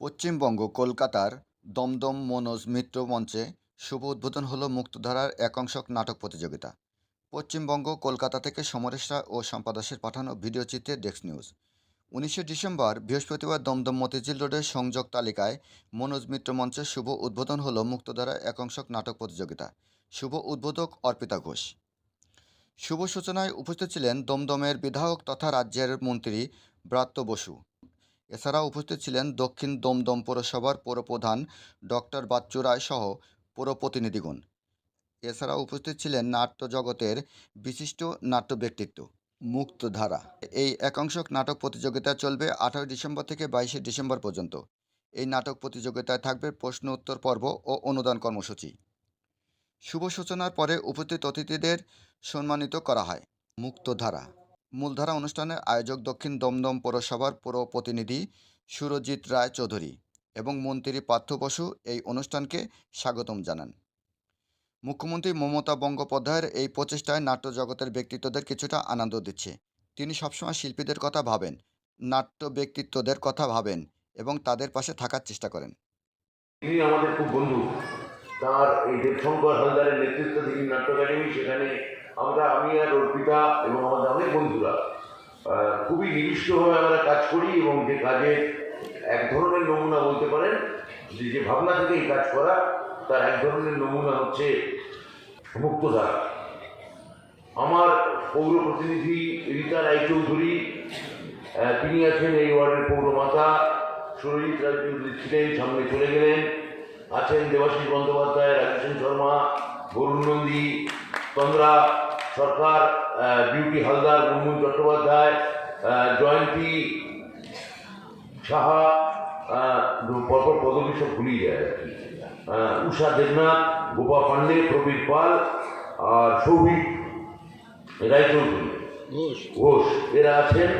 পশ্চিমবঙ্গ, কলকাতার দমদম মনোজ মিত্র মঞ্চে শুভ উদ্বোধন হলো মুক্তধারার একাংশক নাটক প্রতিযোগিতা। পশ্চিমবঙ্গ, কলকাতা থেকে সমরেশরা ও সম্পাদাসের পাঠানো ভিডিও চিত্রে ডেস্ক নিউজ। উনিশে ডিসেম্বর, বৃহস্পতিবার দমদম মতিঝিল রোডের সংযোগ তালিকায় মনোজ মিত্র মঞ্চের শুভ উদ্বোধন হলো মুক্তধারা একাংশক নাটক প্রতিযোগিতা। শুভ উদ্বোধক অর্পিতা ঘোষ। শুভ সূচনায় উপস্থিত ছিলেন দমদমের বিধায়ক তথা রাজ্যের মন্ত্রী ব্রাত্য বসু। এছাড়াও উপস্থিত ছিলেন দক্ষিণ দমদম পৌরসভার পৌরপ্রধান ডক্টর বাচ্চু রায় সহ পৌর প্রতিনিধিগণ এছাড়াও উপস্থিত ছিলেন নাট্য জগতের বিশিষ্ট নাট্য ব্যক্তিত্ব মুক্তধারা। এই একাংশক নাটক প্রতিযোগিতা চলবে আঠারোই ডিসেম্বর থেকে বাইশে ডিসেম্বর পর্যন্ত। এই নাটক প্রতিযোগিতায় থাকবে প্রশ্ন উত্তর পর্ব ও অনুদান কর্মসূচি। শুভ সূচনার পরে উপস্থিত অতিথিদের সম্মানিত করা হয় মুক্তধারা। মূলধারা অনুষ্ঠানের আয়োজক দক্ষিণ দমদম পৌরসভার পৌর প্রতিনিধি সুরজিৎ রায় চৌধুরী এবং মন্ত্রী পার্থ বসু এই অনুষ্ঠানকে স্বাগতম জানান। মুখ্যমন্ত্রী মমতা বন্দ্যোপাধ্যায়ের এই প্রচেষ্টায় নাট্য জগতের ব্যক্তিত্বদের কিছুটা আনন্দ দিচ্ছে। তিনি সবসময় শিল্পীদের কথা ভাবেন, নাট্য ব্যক্তিত্বদের কথা ভাবেন এবং তাদের পাশে থাকার চেষ্টা করেন। তিনি আমাদের খুব বন্ধু। তার এই দেবশঙ্কর হালদারের নেতৃত্বাধীন নাট্য একাডেমি, সেখানে আমরা, আমি আর অর্পিতা এবং আমাদের অনেক বন্ধুরা খুবই নিবিষ্টভাবে আমরা কাজ করি এবং যে কাজের এক ধরনের নমুনা বলতে পারেন, যে যে ভাবনা থেকে এই কাজ করা, তার এক ধরনের নমুনা হচ্ছে মুক্তধারা। আমার পৌর প্রতিনিধি রীতা রায়চৌধুরী তিনি আছেন এই ওয়ার্ডের পৌরমাতা, সুরজিৎ রায়চৌধুরী ছিলেন, সামনে চলে গেলেন। আছেন দেবাশিস বন্দ্যোপাধ্যায় রাজেশন শর্মা বরুণ নন্দী তন্দ্রা সরকার বিউটি হালদার মুনমুন চট্টোপাধ্যায় জয়ন্তী সাহা পরপর পদবী সব ভুলিয়ে যায় আর কি। উষা দেবনাথ গোপা পান্ডে প্রবীর পাল আর সৌভিক রায়চৌধুরী। ঘোষ। এরা আছেন